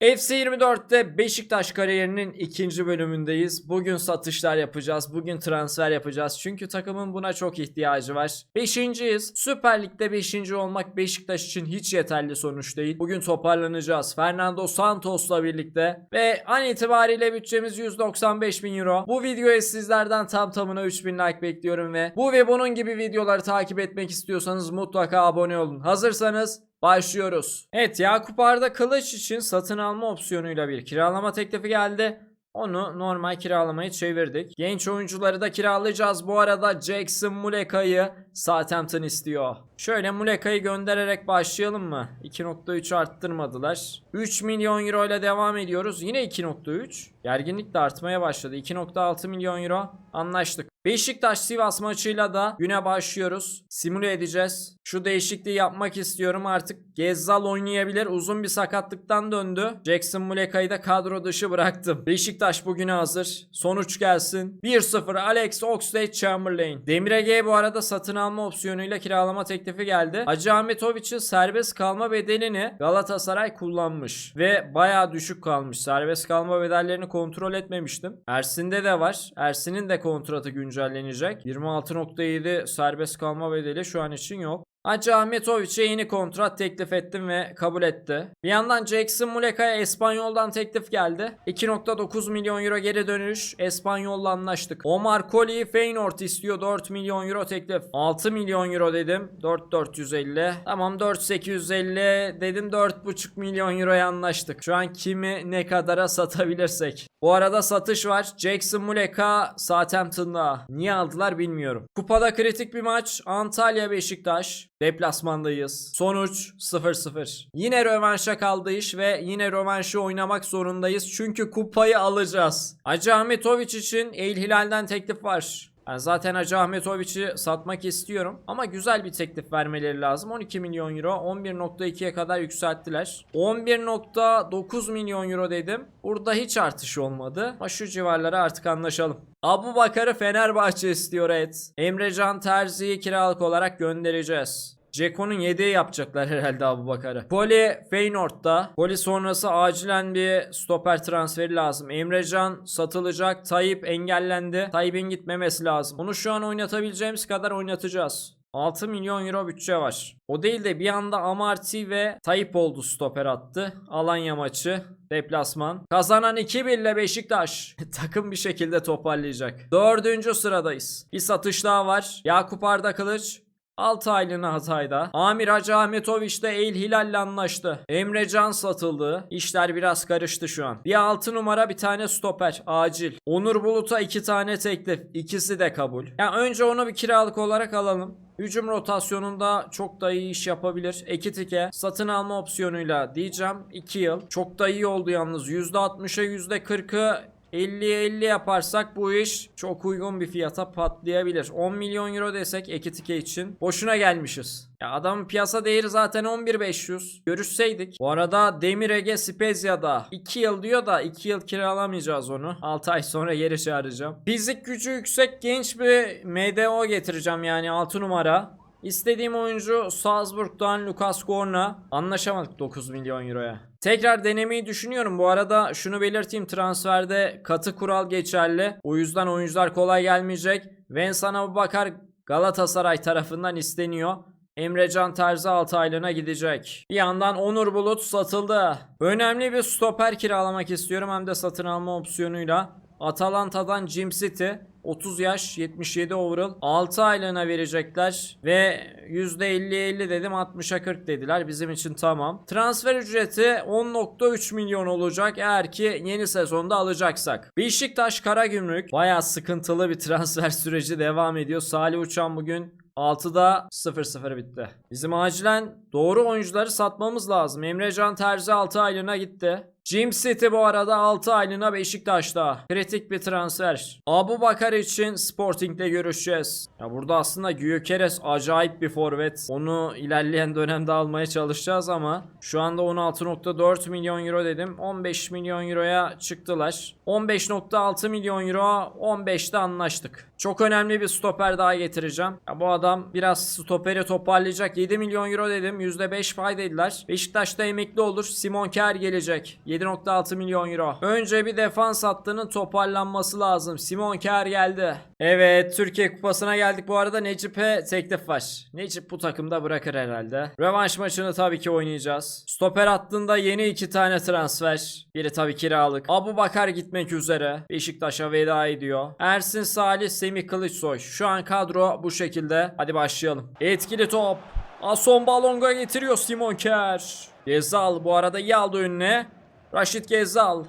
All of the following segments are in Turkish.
FC24'te Beşiktaş kariyerinin ikinci bölümündeyiz. Bugün satışlar yapacağız. Bugün transfer yapacağız. Çünkü takımın buna çok ihtiyacı var. Beşinciyiz. Süper Lig'de beşinci olmak Beşiktaş için hiç yeterli sonuç değil. Bugün toparlanacağız. Fernando Santos'la birlikte. Ve an itibariyle bütçemiz 195 bin euro. Bu videoya sizlerden tam tamına 3000 like bekliyorum ve bu ve bunun gibi videoları takip etmek istiyorsanız mutlaka abone olun. Hazırsanız Başlıyoruz. Evet Yakup Arda Kılıç için satın alma opsiyonuyla bir kiralama teklifi geldi. Onu normal kiralamaya çevirdik. Genç oyuncuları da kiralayacağız. Bu arada Jackson Muleka'yı Southampton istiyor. Şöyle Muleka'yı göndererek başlayalım mı? 2.3 arttırmadılar. 3 milyon euro ile devam ediyoruz. Yine 2.3. Gerginlik de artmaya başladı. 2.6 milyon euro anlaştık. Beşiktaş Sivas maçıyla da güne başlıyoruz. Simüle edeceğiz. Şu değişikliği yapmak istiyorum artık. Gezzal oynayabilir. Uzun bir sakatlıktan döndü. Jackson Muleka'yı da kadro dışı bıraktım. Beşiktaş bugüne hazır. Sonuç gelsin. 1-0 Alex Oxlade-Chamberlain. Demir Ege'ye bu arada satın alma opsiyonuyla kiralama teklifi geldi. Hacı Ahmetovic'in serbest kalma bedelini Galatasaray kullanmış. Ve bayağı düşük kalmış. Serbest kalma bedellerini kontrol etmemiştim. Ersin'de de var. Ersin'in de kontratı güncellenecek. 26.7 serbest kalma bedeli şu an için yok. Hacı Ahmetovic'e yeni kontrat teklif ettim ve kabul etti. Bir yandan Jackson Muleka'ya Espanyol'dan teklif geldi. 2.9 milyon euro geri dönüş. Espanyol'la anlaştık. Omar Colley'i Feyenoord istiyor 4 milyon euro teklif. 6 milyon euro dedim. 4450. Tamam 4850 dedim 4.5 milyon euroya anlaştık. Şu an kimi ne kadara satabilirsek. Bu arada satış var. Jackson Muleka Southampton'da. Niye aldılar bilmiyorum. Kupada kritik bir maç. Antalya Beşiktaş. Deplasmandayız. Sonuç 0-0. Yine rövanşa kaldı iş ve yine rövanşı oynamak zorundayız. Çünkü kupayı alacağız. Hacı Ahmetoviç için El Hilal'den teklif var. Ben zaten Hacı Ahmetovic'i satmak istiyorum. Ama güzel bir teklif vermeleri lazım. 12 milyon euro 11.2'ye kadar yükselttiler. 11.9 milyon euro dedim. Burada hiç artış olmadı. Ama şu civarlara artık anlaşalım. Abu Bakar'ı Fenerbahçe istiyor et. Emrecan Terzi'yi kiralık olarak göndereceğiz. Ceko'nun yedeği yapacaklar herhalde Abu Bakar'ı. Poli Feyenoord'da. Poli sonrası acilen bir stoper transferi lazım. Emrecan satılacak. Tayyip engellendi. Tayyip'in gitmemesi lazım. Onu şu an oynatabileceğimiz kadar oynatacağız. 6 milyon euro bütçe var. O değil de bir anda Amarty ve Tayyip oldu stoper attı. Alanya maçı. Deplasman. Kazanan 2-1 ile Beşiktaş. Takım bir şekilde toparlayacak. Dördüncü sıradayız. Bir satış daha var. Yakup Arda Kılıç 6 aylığına Hatay'da. Amir Hacı Ahmetoviç de El Hilal'le anlaştı. Emre Can satıldı. İşler biraz karıştı şu an. Bir 6 numara bir tane stoper. Acil. Onur Bulut'a 2 tane teklif. İkisi de kabul. Yani önce onu bir kiralık olarak alalım. Hücum rotasyonunda çok da iyi iş yapabilir. Ekitike satın alma opsiyonuyla diyeceğim 2 yıl. Çok da iyi oldu yalnız. %60'a %40'ı 50'ye 50 yaparsak bu iş çok uygun bir fiyata patlayabilir. 10 milyon euro desek Ekitike için boşuna gelmişiz. Ya adamın piyasa değeri zaten 11.500. Görüşseydik. Bu arada Demir Ege Spezia'da 2 yıl diyor da 2 yıl kiralamayacağız onu. 6 ay sonra geri çağıracağım. Fizik gücü yüksek genç bir MDO getireceğim yani 6 numara. İstediğim oyuncu Salzburg'dan Lucas Gorna. Anlaşamadık 9 milyon euroya. Tekrar denemeyi düşünüyorum. Bu arada şunu belirteyim transferde katı kural geçerli. O yüzden oyuncular kolay gelmeyecek. Vincent Abubakar Galatasaray tarafından isteniyor. Emrecan Terzi 6 aylığına gidecek. Bir yandan Onur Bulut satıldı. Önemli bir stoper kiralamak istiyorum hem de satın alma opsiyonuyla. Atalanta'dan Jim City 30 yaş 77 overall 6 aylığına verecekler ve %50-50 dedim 60'a 40 dediler bizim için tamam. Transfer ücreti 10.3 milyon olacak eğer ki yeni sezonda alacaksak. Beşiktaş Karagümrük baya sıkıntılı bir transfer süreci devam ediyor. Salih Uçan bugün 6'da 0-0 bitti. Bizim acilen doğru oyuncuları satmamız lazım. Emrecan Terzi 6 aylığına gitti. Jim City bu arada 6 aylığına Beşiktaş'ta. Kritik bir transfer. Abu Bakar için Sporting'de görüşeceğiz. Ya burada aslında Gyökeres acayip bir forvet. Onu ilerleyen dönemde almaya çalışacağız ama şu anda 16.4 milyon euro dedim. 15 milyon euroya çıktılar. 15.6 milyon euro 15'te anlaştık. Çok önemli bir stoper daha getireceğim. Ya bu adam biraz stoperi toparlayacak. 7 milyon euro dedim. %5 pay dediler. Beşiktaş'ta emekli olur. Simon Kjær gelecek. 7.6 milyon euro. Önce bir defans hattının toparlanması lazım. Simon Kjær geldi. Evet Türkiye Kupası'na geldik. Bu arada Necip'e teklif var. Necip bu takımda bırakır herhalde. Rövanş maçını tabii ki oynayacağız. Stoper hattında yeni iki tane transfer. Biri tabii kiralık. Abu Bakar gitmek üzere. Beşiktaş'a veda ediyor. Ersin Salih, Semih Kılıçsoy. Şu an kadro bu şekilde. Hadi başlayalım. Etkili top. Ason Balonga getiriyor Simon Kjær. Gezal bu arada iyi aldı önüne. Raşit Gezal.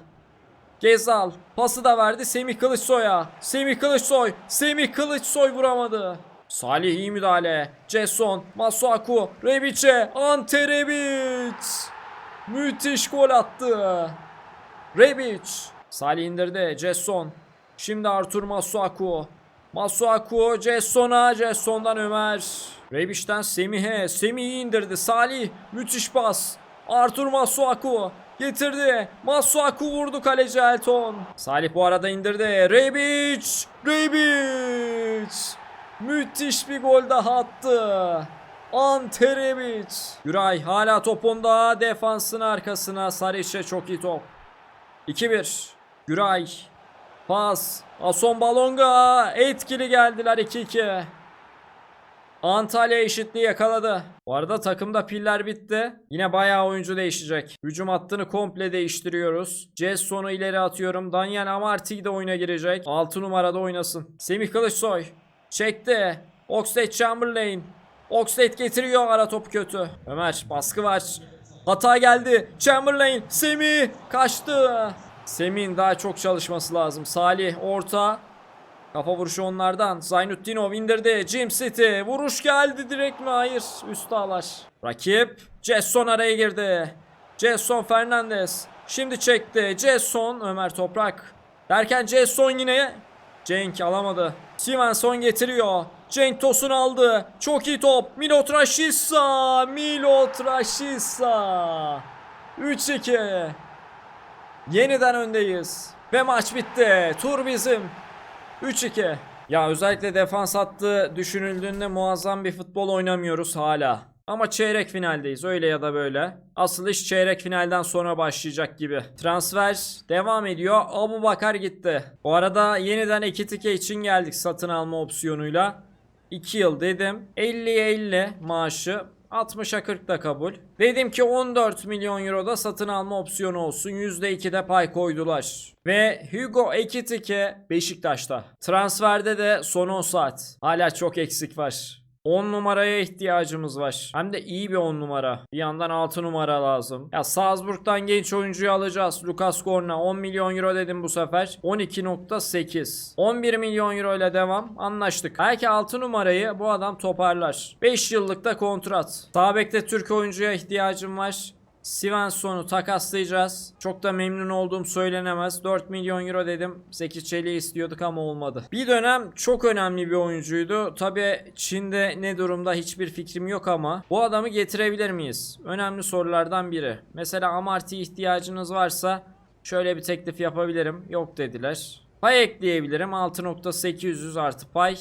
Gezal pası da verdi Semih Kılıçsoy'a. Semih Kılıçsoy. Semih Kılıçsoy vuramadı. Salih iyi müdahale. Jason, Masuaku, Rebiç'e, Ante Rebic. Müthiş gol attı. Rebic. Salih indirdi. Jason. Şimdi Artur Masuaku. Masuaku Jesson'a. Jesson'dan Ömer. Rebic'ten Semih'e. Semih'i indirdi. Salih. Müthiş pas. Artur Masuaku. Getirdi. Masuaku vurdu kaleci Elton. Salih bu arada indirdi. Rebic. Rebic. Müthiş bir gol daha attı. Ante Rebic. Güray hala top onda. Defansın arkasına. Sarıçe çok iyi top. 2-1. Güray. Pas. Ason Balonga. Etkili geldiler 2-2. Antalya eşitliği yakaladı. Bu arada takımda piller bitti. Yine bayağı oyuncu değişecek. Hücum hattını komple değiştiriyoruz. Jesson'u ileri atıyorum. Daniel Amarty de oyuna girecek. 6 numarada oynasın. Semih Kılıçsoy. Çekti. Oxlade Chamberlain. Oxlade getiriyor ara topu kötü. Ömer baskı var. Hata geldi. Chamberlain. Semih kaçtı. Semih'in daha çok çalışması lazım. Salih orta. Kafa vuruşu onlardan. Zaynutdinov indirdi. Jim City. Vuruş geldi direkt mi? Hayır. Üst ağlar. Rakip.Jesson araya girdi.Jesson Fernandez. Şimdi çekti.Jesson. Ömer Toprak. DerkenJesson yine. Cenk alamadı. Svensson getiriyor. Cenk Tosun aldı. Çok iyi top. Milot Rashica. Milot Rashica. 3-2. Yeniden öndeyiz. Ve maç bitti. Tur bizim. 3-2. Ya özellikle defans hattı düşünüldüğünde muazzam bir futbol oynamıyoruz hala. Ama çeyrek finaldeyiz öyle ya da böyle. Asıl iş çeyrek finalden sonra başlayacak gibi. Transfer devam ediyor. Abu Bakar gitti. Bu arada yeniden Ekitike için geldik satın alma opsiyonuyla. 2 yıl dedim. 50'ye 50 maaşı. 60'a 40 da kabul. Dedim ki 14 milyon euroda satın alma opsiyonu olsun. %2 de pay koydular. Ve Hugo Ekitike Beşiktaş'ta. Transferde de son 10 saat. Hala çok eksik var. 10 numaraya ihtiyacımız var. Hem de iyi bir 10 numara. Bir yandan 6 numara lazım. Ya Salzburg'dan genç oyuncuyu alacağız. Lucas Korna 10 milyon euro dedim bu sefer. 12.8. 11 milyon euro ile devam. Anlaştık. Belki 6 numarayı bu adam toparlar. 5 yıllık da kontrat. Sağ bekte Türk oyuncuya ihtiyacım var. Svensson'u takaslayacağız. Çok da memnun olduğum söylenemez. 4 milyon euro dedim. 8 çeliği istiyorduk ama olmadı. Bir dönem çok önemli bir oyuncuydu. Tabi Çin'de ne durumda hiçbir fikrim yok ama bu adamı getirebilir miyiz? Önemli sorulardan biri. Mesela Amarty ihtiyacınız varsa şöyle bir teklif yapabilirim. Yok dediler. Pay ekleyebilirim. 6.800 artı pay.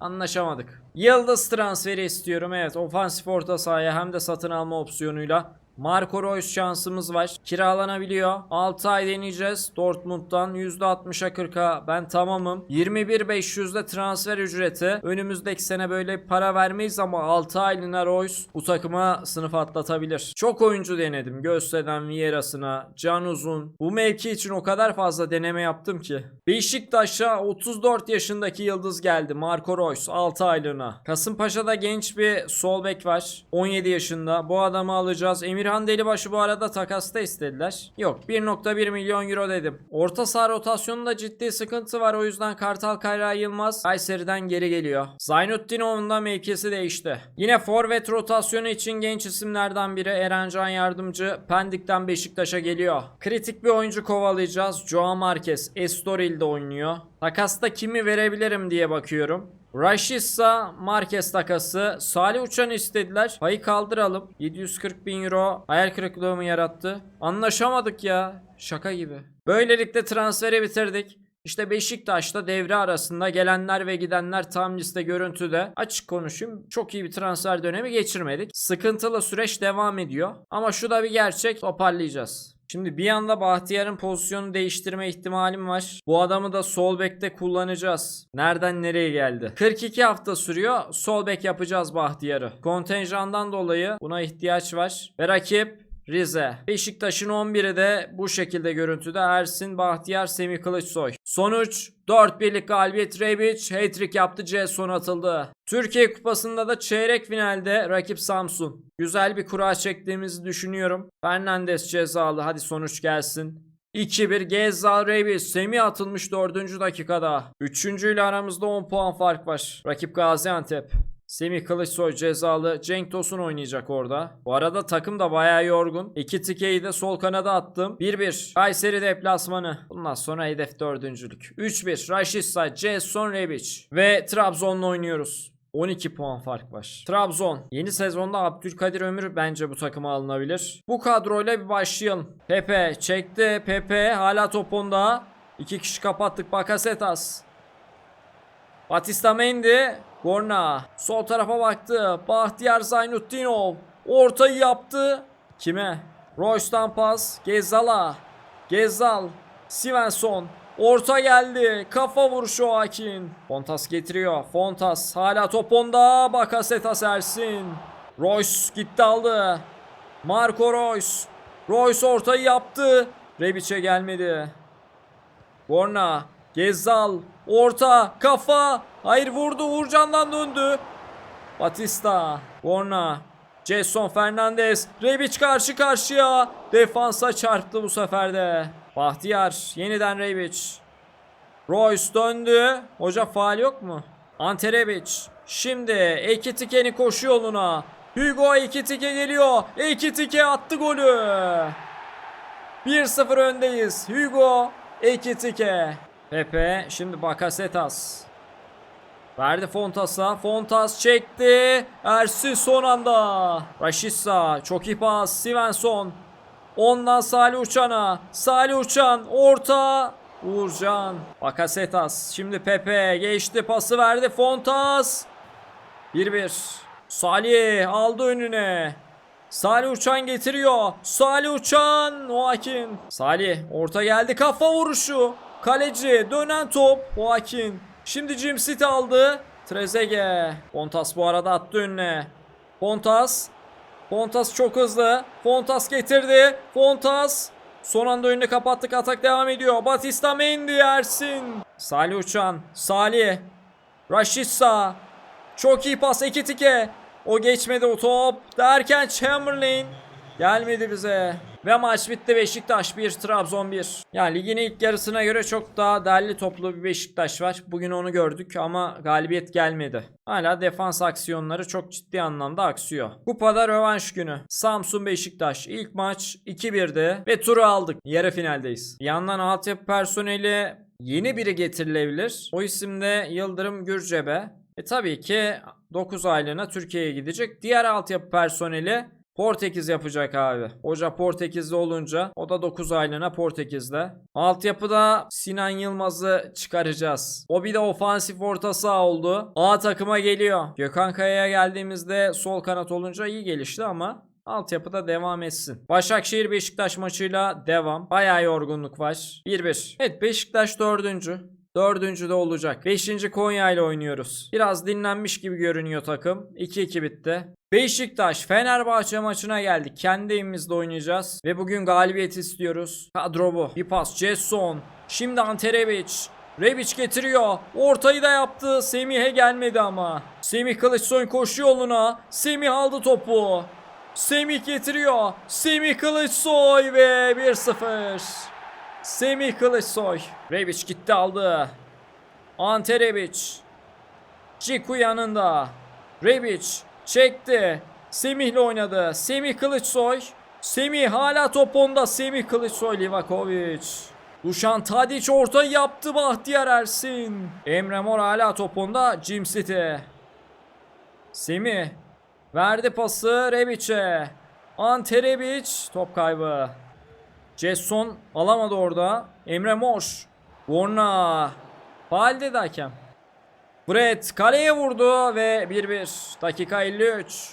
Anlaşamadık. Yıldız transferi istiyorum. Evet ofansif orta sahaya hem de satın alma opsiyonuyla Marco Reus şansımız var. Kiralanabiliyor. 6 ay deneyeceğiz. Dortmund'dan %60'a 40'a ben tamamım. 21.500'de transfer ücreti. Önümüzdeki sene böyle para vermeyiz ama 6 aylığına Reus bu takıma sınıf atlatabilir. Çok oyuncu denedim. Gösterden Vieira'sına, Can Uzun. Bu mevki için o kadar fazla deneme yaptım ki. Beşiktaş'a 34 yaşındaki yıldız geldi. Marco Reus 6 aylığına. Kasımpaşa'da genç bir sol bek var. 17 yaşında. Bu adamı alacağız. Emirhan Delibaşı bu arada takasta istediler. Yok 1.1 milyon euro dedim. Orta saha rotasyonunda ciddi sıkıntı var. O yüzden Kartal Kayra Yılmaz Kayseri'den geri geliyor. Zaynutdinov'un da mevkisi değişti. Yine forvet rotasyonu için genç isimlerden biri Erencan Yardımcı Pendik'ten Beşiktaş'a geliyor. Kritik bir oyuncu kovalayacağız. Joao Marquez Estoril'de oynuyor. Takasta kimi verebilirim diye bakıyorum. Rashica Marquez takası. Salih Uçan istediler. Payı kaldıralım. 740 bin euro. Hayal kırıklığı mı yarattı? Anlaşamadık ya. Şaka gibi. Böylelikle transferi bitirdik. İşte Beşiktaş'ta devre arasında gelenler ve gidenler tam liste görüntüde. Açık konuşayım çok iyi bir transfer dönemi geçirmedik. Sıkıntılı süreç devam ediyor. Ama şu da bir gerçek toparlayacağız. Şimdi bir anda Bahtiyar'ın pozisyonu değiştirme ihtimalim var. Bu adamı da sol bekte kullanacağız. Nereden nereye geldi? 42 hafta sürüyor. Sol bek yapacağız Bahtiyar'ı. Kontenjandan dolayı buna ihtiyaç var. Ve rakip Rize. Beşiktaş'ın 11'i de bu şekilde görüntüde Ersin, Bahtiyar, Semih Kılıçsoy. Sonuç 4 birlik galibiyet Rebic hat-trick yaptı C son atıldı. Türkiye Kupası'nda da çeyrek finalde rakip Samsun. Güzel bir kura çektiğimizi düşünüyorum. Fernandes cezalı hadi sonuç gelsin. 2-1 Gezzal Rebic Semih atılmış 4. dakikada. 3. ile aramızda 10 puan fark var. Rakip Gaziantep. Semih Kılıçsoy cezalı. Cenk Tosun oynayacak orada. Bu arada takım da bayağı yorgun. İki tikeyi de sol kanada attım. 1-1. Kayseri deplasmanı. Bundan sonra hedef dördüncülük. 3-1. Raşitsa, Jason Rebic. Ve Trabzon'la oynuyoruz. 12 puan fark var. Trabzon. Yeni sezonda Abdülkadir Ömür bence bu takıma alınabilir. Bu kadroyla bir başlayalım. Pepe çekti. Pepe hala top onda. İki kişi kapattık. Bakasetas. Batista Mendy. Gorna. Sol tarafa baktı. Bahtiyar Zaynutdinov. Ortayı yaptı. Kime? Royce'dan pas. Gezal'a. Gezal. Svensson. Orta geldi. Kafa vuruşu Akin. Fontas getiriyor. Fontas hala top onda. Bakasetas Ersin. Royce gitti aldı. Marco Royce. Royce ortayı yaptı. Rebic'e gelmedi. Borna. Gezzal. Orta. Kafa. Hayır vurdu. Uğurcan'dan döndü. Batista. Borna. Jason Fernandez. Rebic karşı karşıya. Defansa çarptı bu sefer de. Bahtiyar. Yeniden Rebic. Royce döndü. Hoca faal yok mu? Ante Rebic. Şimdi Ekitike'ni koşu yoluna. Hugo Ekitike geliyor. Ekitike attı golü. 1-0 öndeyiz. Hugo Ekitike. Pepe şimdi Bakasetas. Verdi Fontas'a. Fontas çekti. Ersin son anda. Raşitsa çok iyi pas. Svensson. Ondan Salih Uçan'a. Salih Uçan orta. Uğurcan. Bakasetas. Şimdi Pepe geçti pası verdi. Fontas. 1-1. Salih aldı önüne. Salih Uçan getiriyor. Salih Uçan. Oakin. Salih orta geldi. Kafa vuruşu. Kaleci dönen top. Oakin. Şimdi Jim City aldı. Trezeguet. Fontas bu arada attı önüne. Fontas. Fontas çok hızlı. Fontas getirdi. Fontas. Son anda önünü kapattık. Atak devam ediyor. Batista Mendy Ersin. Salih Uçan. Salih. Raşitsa. Çok iyi pas Ekitike. O geçmedi o top. Derken Chamberlain. Gelmedi bize. Ve maç bitti Beşiktaş 1 Trabzon 1. Yani ligin ilk yarısına göre çok daha derli toplu bir Beşiktaş var. Bugün onu gördük ama galibiyet gelmedi. Hala defans aksiyonları çok ciddi anlamda aksıyor. Kupada rövanş günü. Samsun Beşiktaş ilk maç 2-1'di ve turu aldık. Yarı finaldeyiz. Bir yandan altyapı personeli yeni biri getirilebilir. O isim de Yıldırım Gürcebe. E tabii ki 9 aylığına Türkiye'ye gidecek. Diğer altyapı personeli Portekiz yapacak abi. Hoca Portekizli olunca o da 9 aylığına Portekiz'de. Altyapıda Sinan Yılmaz'ı çıkaracağız. O bir de ofansif orta saha oldu. A takıma geliyor. Gökhan Kaya'ya geldiğimizde sol kanat olunca iyi gelişti ama Altyapıda devam etsin. Başakşehir Beşiktaş maçıyla devam. Bayağı yorgunluk var. 1-1. Evet Beşiktaş dördüncü. Dördüncü de olacak. Beşinci Konya ile oynuyoruz. Biraz dinlenmiş gibi görünüyor takım. 2-2 bitti. Beşiktaş Fenerbahçe maçına geldik. Kendi evimizde oynayacağız. Ve bugün galibiyet istiyoruz. Kadro bu. Bir pas Jason. Şimdi Ante Rebic. Rebic getiriyor. Ortayı da yaptı. Semih'e gelmedi ama. Semih Kılıçsoy koşu yoluna. Semih aldı topu. Semih getiriyor. Semih Kılıçsoy ve 1-0. Semih Kılıçsoy. Rebic gitti aldı. Ante Rebic. Ciku yanında. Rebic çekti. Semih'le oynadı. Semih Kılıçsoy. Semih hala top onda. Semih Kılıçsoy Livakovic. Dušan Tadic ortayı yaptı Bahtiyar Ersin. Emre Mor hala top onda. Jim City. Semih verdi pası Rebic'e. Ante Rebic top kaybı. Jason alamadı orada. Emre Mor. Borna. Faal dedi hakem. Fred kaleye vurdu ve 1-1. Dakika 53.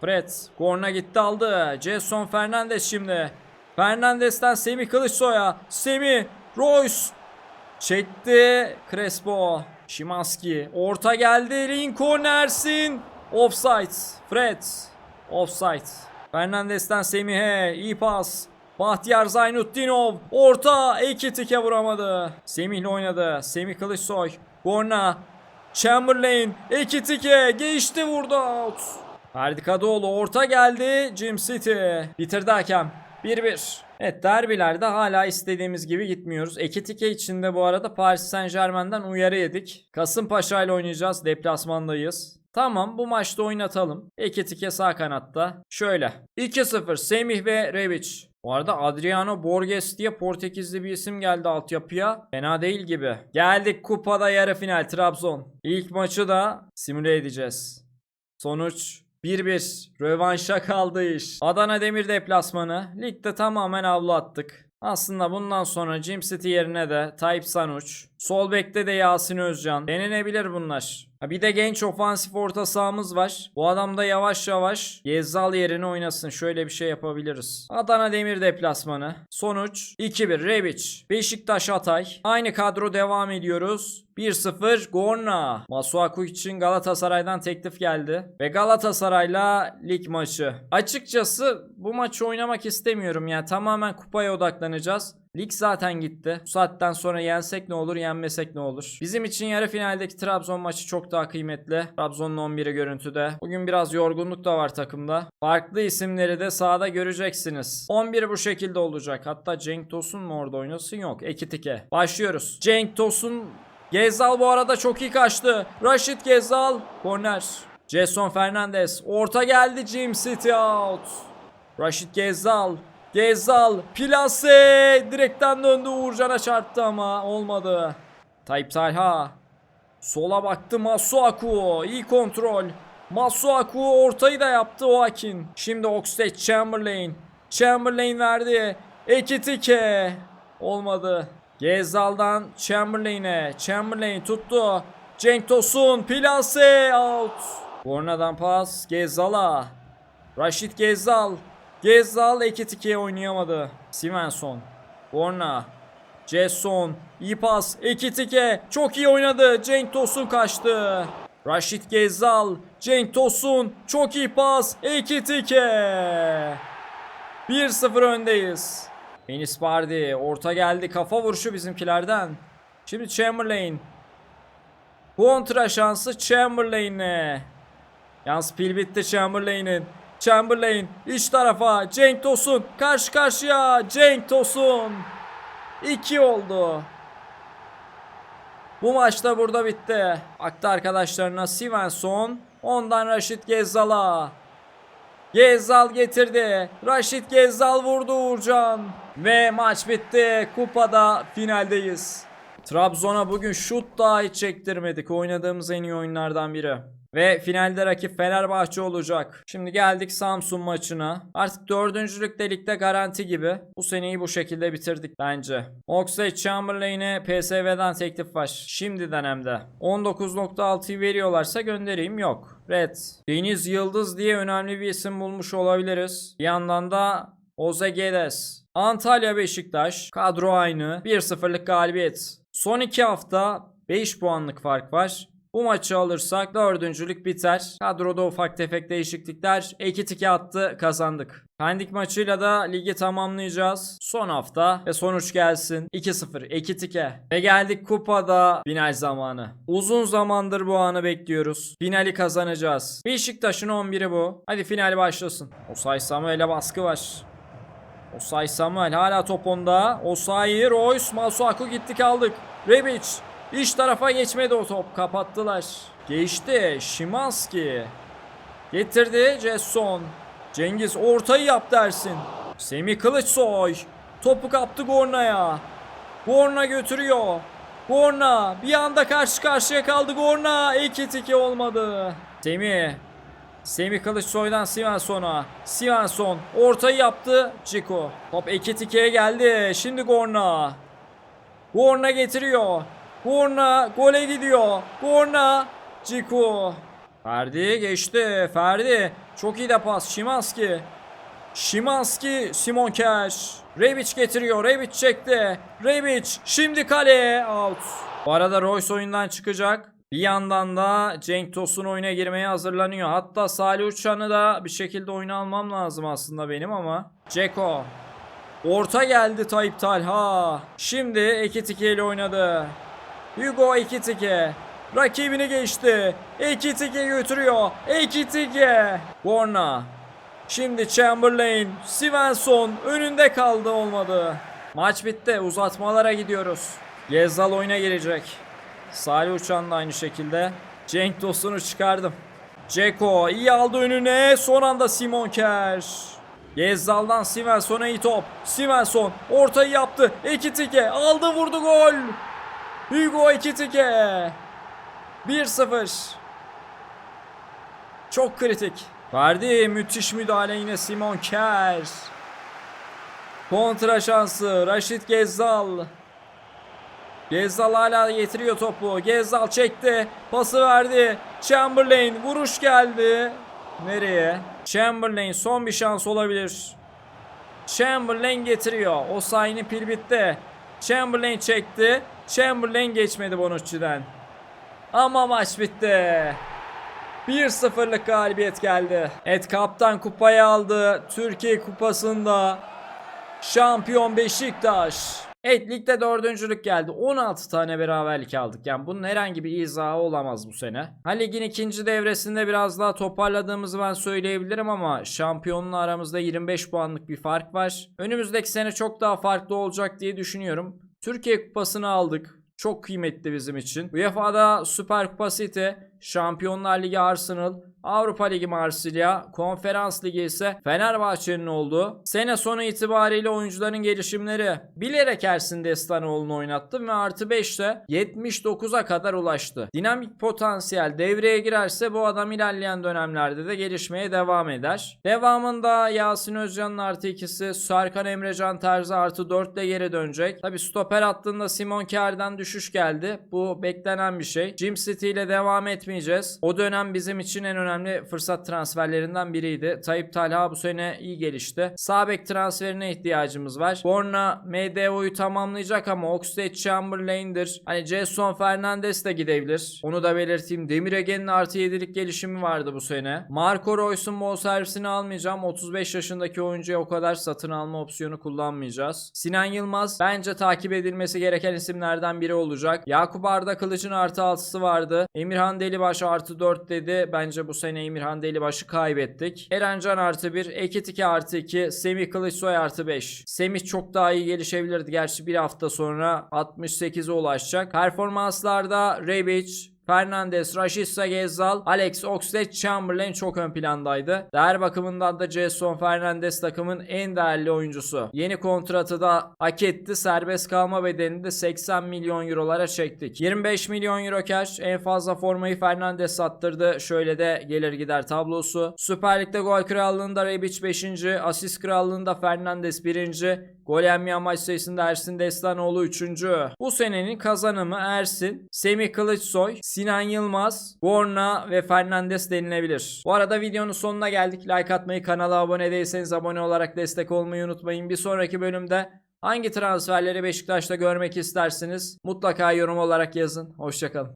Fred korna gitti aldı. Jason Fernandez şimdi. Fernandes'ten Semih Kılıçsoy'a. Semih. Royce. Çekti. Crespo. Şimanski. Orta geldi. Lincoln Ersin. Offside. Fred. Offside. Fernandes'ten Semih'e. iyi pas. Bahtiyar Zaynutdinov. Orta. Ekitike vuramadı. Semih'le oynadı. Semih Kılıçsoy. Gorna. Chamberlain. Ekitike. Geçti vurdu out. Ferdi Kadıoğlu orta geldi. Jim City. Bitirdi hakem. 1-1. Evet derbilerde hala istediğimiz gibi gitmiyoruz. Ekitike içinde bu arada Paris Saint Germain'den uyarı yedik. Kasımpaşa ile oynayacağız. Deplasmandayız. Tamam bu maçta oynatalım. Ekitike sağ kanatta. Şöyle. 2-0 Semih ve Rebic. Bu arada Adriano Borges diye Portekizli bir isim geldi altyapıya. Fena değil gibi. Geldik kupada yarı final Trabzon. İlk maçı da simüle edeceğiz. Sonuç 1-1. Rövanşa kaldı iş. Adana Demir deplasmanı. Ligde tamamen avlu attık. Aslında bundan sonra Jim City yerine de Tayyip Sanuç. Sol bekte de Yasin Özcan. Denenebilir bunlar. Bir de genç ofansif orta sahamız var. Bu adam da yavaş yavaş Gezzal yerine oynasın. Şöyle bir şey yapabiliriz. Adana Demir deplasmanı. Sonuç 2-1 Rebic. Beşiktaş Hatay. Aynı kadro devam ediyoruz. 1-0 Gorna. Masuaku için Galatasaray'dan teklif geldi. Ve Galatasaray'la lig maçı. Açıkçası bu maçı oynamak istemiyorum. Yani tamamen kupaya odaklanacağız. Lig zaten gitti. Bu saatten sonra yensek ne olur, yenmesek ne olur. Bizim için yarı finaldeki Trabzon maçı çok daha kıymetli. Trabzon'un 11'i görüntüde. Bugün biraz yorgunluk da var takımda. Farklı isimleri de sahada göreceksiniz. 11 bu şekilde olacak. Hatta Cenk Tosun mu orada oynasın? Yok. Ekitike. Başlıyoruz. Cenk Tosun Gezal bu arada çok iyi kaçtı. Raşit Gezal. Korner. Jason Fernandez. Orta geldi. Jim City out. Raşit Gezal. Gezal. Plase. Direkten döndü. Uğurcan'a çarptı ama olmadı. Tayyip Talha. Sola baktı Masuaku. İyi kontrol. Masuaku ortayı da yaptı Oakin. Şimdi Oxlade Chamberlain. Chamberlain verdi. Ekitike. Olmadı. Gezal'dan Chamberlain'e. Chamberlain tuttu. Cenk Tosun. Plase out. Borna'dan pas. Gezal'a. Raşit Gezal. Gezal Ekitike'ye oynayamadı. Svensson. Borna. Jason. iyi pas. Ekitike. Çok iyi oynadı. Cenk Tosun kaçtı. Raşit Gezal. Cenk Tosun. Çok iyi pas. Ekitike. 1-0 öndeyiz. Enis Bardi. Orta geldi. Kafa vuruşu bizimkilerden. Şimdi Chamberlain. Kontra şansı Chamberlain'e. Yalnız pil bitti Chamberlain'in. Chamberlain iç tarafa. Cenk Tosun karşı karşıya. Cenk Tosun. 2 oldu. Bu maçta burada bitti. Aktı arkadaşlarına Svensson. Ondan Raşit Gezzal'a. Gezzal getirdi. Raşit Gezzal vurdu Uğurcan. Ve maç bitti. Kupada finaldeyiz. Trabzon'a bugün şut dahi çektirmedik. Oynadığımız en iyi oyunlardan biri. Ve finalde rakip Fenerbahçe olacak. Şimdi geldik Samsun maçına. Artık dördüncülükte ligde garanti gibi. Bu seneyi bu şekilde bitirdik bence. Oxlade Chamberlain'e PSV'den teklif var. Şimdiden hem de. 19.6'yı veriyorlarsa göndereyim yok. Red. Deniz Yıldız diye önemli bir isim bulmuş olabiliriz. Bir yandan da Oze Gedes. Antalya Beşiktaş. Kadro aynı. 1-0'lık galibiyet. Son iki hafta 5 puanlık fark var. Bu maçı alırsak dördüncülük biter. Kadroda ufak tefek değişiklikler. Ekitike attı kazandık. Pendik maçıyla da ligi tamamlayacağız. Son hafta ve sonuç gelsin. 2-0 Ekitike. Ve geldik kupada final zamanı. Uzun zamandır bu anı bekliyoruz. Finali kazanacağız. Beşiktaş'ın 11'i bu. Hadi final başlasın. Osay Samuel'e baskı var. Osay Samuel hala top onda. Osay, Royce, Masuaku gitti kaldık. Rebic iç tarafa geçmedi o top. Kapattılar. Geçti. Şimanski. Getirdi Cesson. Cengiz ortayı yap dersin. Semih Kılıçsoy. Topu kaptı Gorna'ya. Gorna götürüyor. Gorna bir anda karşı karşıya kaldı Gorna. 2-2 olmadı. Semih. Semih Kılıçsoy'dan Sivanson'a. Sivanson ortayı yaptı. Chico. Top 2-2'ye geldi. Şimdi Gorna. Gorna getiriyor. Gorna gole gidiyor. Gorna. Ciku. Ferdi geçti. Ferdi. Çok iyi de pas. Şimanski. Şimanski, Simon Kjaer. Rebic getiriyor. Rebic çekti. Rebic şimdi kaleye. Out. Bu arada Royce oyundan çıkacak. Bir yandan da Cenk Tosun oyuna girmeye hazırlanıyor. Hatta Salih Uçan'ı da bir şekilde oyuna almam lazım aslında benim ama. Ceko. Orta geldi Tayyip Talha. Şimdi Ekitike ile oynadı. Hugo Ekitike. Rakibini geçti. Ekitike götürüyor. Ekitike. Borna. Şimdi Chamberlain. Svensson önünde kaldı olmadı. Maç bitti. Uzatmalara gidiyoruz. Gezzal oyuna girecek. Salih Uçan da aynı şekilde. Cenk Tosun'u çıkardım. Ceko iyi aldı önüne. Son anda Simon Kjaer. Gezzal'dan Svensson'a iyi top. Svensson ortayı yaptı. Ekitike aldı vurdu gol. Hugo Ekitike. 1-0. Çok kritik. Verdi müthiş müdahale yine Simon Kjaer. Kontra şansı Raşit Gezzal. Gezzal hala getiriyor topu. Gezzal çekti. Pası verdi. Chamberlain vuruş geldi. Nereye? Chamberlain son bir şans olabilir. Chamberlain getiriyor. O sayının pil bitti. Chamberlain çekti. Chamberlain geçmedi Bonucci'den. Ama maç bitti. 1-0'lık galibiyet geldi. Et kaptan kupayı aldı. Türkiye kupasında şampiyon Beşiktaş. Evet ligde dördüncülük geldi. 16 tane beraberlik aldık. Yani bunun herhangi bir izahı olamaz bu sene. Ha ligin ikinci devresinde biraz daha toparladığımızı ben söyleyebilirim ama şampiyonla aramızda 25 puanlık bir fark var. Önümüzdeki sene çok daha farklı olacak diye düşünüyorum. Türkiye kupasını aldık. Çok kıymetli bizim için. UEFA'da Süper Kupa City, Şampiyonlar Ligi Arsenal, Avrupa Ligi Marsilya, Konferans Ligi ise Fenerbahçe'nin olduğu. Sene sonu itibariyle oyuncuların gelişimleri bilerek Ersin Destanoğlu'nu oynattım ve artı 5'te 79'a kadar ulaştı. Dinamik potansiyel devreye girerse bu adam ilerleyen dönemlerde de gelişmeye devam eder. Devamında Yasin Özcan'ın artı 2'si, Serkan Emrecan Terzi artı 4 ile geri dönecek. Tabi stoper hattında Simon Kjaer'den düşüş geldi. Bu beklenen bir şey. Jim City ile devam etmeyeceğiz. O dönem bizim için en önemli fırsat transferlerinden biriydi. Tayyip Talha bu sene iyi gelişti. Sağ bek transferine ihtiyacımız var. Borna MDO'yu tamamlayacak ama Oxlade Chamberlain'dir. Hani Jason Fernandes de gidebilir. Onu da belirteyim. Demir Ege'nin artı 7'lik gelişimi vardı bu sene. Marco Reus'un bol servisini almayacağım. 35 yaşındaki oyuncuya o kadar satın alma opsiyonu kullanmayacağız. Sinan Yılmaz bence takip edilmesi gereken isimlerden biri olacak. Yakup Arda Kılıç'ın artı 6'sı vardı. Emirhan Delibaş artı 4 dedi. Bence bu sene Emirhan Delibaş'ı kaybettik. Erencan artı 1. Ekitike artı 2. Semih Kılıçsoy artı 5. Semih çok daha iyi gelişebilirdi. Gerçi bir hafta sonra 68'e ulaşacak. Performanslarda Rebic, Fernandes, Rashica Gezzal, Alex Oxlade, Chamberlain çok ön plandaydı. Değer bakımından da Jason Fernandes takımın en değerli oyuncusu. Yeni kontratı da hak etti. Serbest kalma bedelini de 80 milyon eurolara çektik. 25 milyon euro cash. En fazla formayı Fernandes sattırdı. Şöyle de gelir gider tablosu. Süper Lig'de gol krallığında Rebic 5. Asist krallığında Fernandes 1. Gol yenmeyen maç sayısında Ersin Destanoğlu 3. Bu senenin kazanımı Ersin, Semih Kılıçsoy, Sinan Yılmaz, Borna ve Fernandes denilebilir. Bu arada videonun sonuna geldik. Like atmayı, kanala abone değilseniz abone olarak destek olmayı unutmayın. Bir sonraki bölümde hangi transferleri Beşiktaş'ta görmek istersiniz? Mutlaka yorum olarak yazın. Hoşçakalın.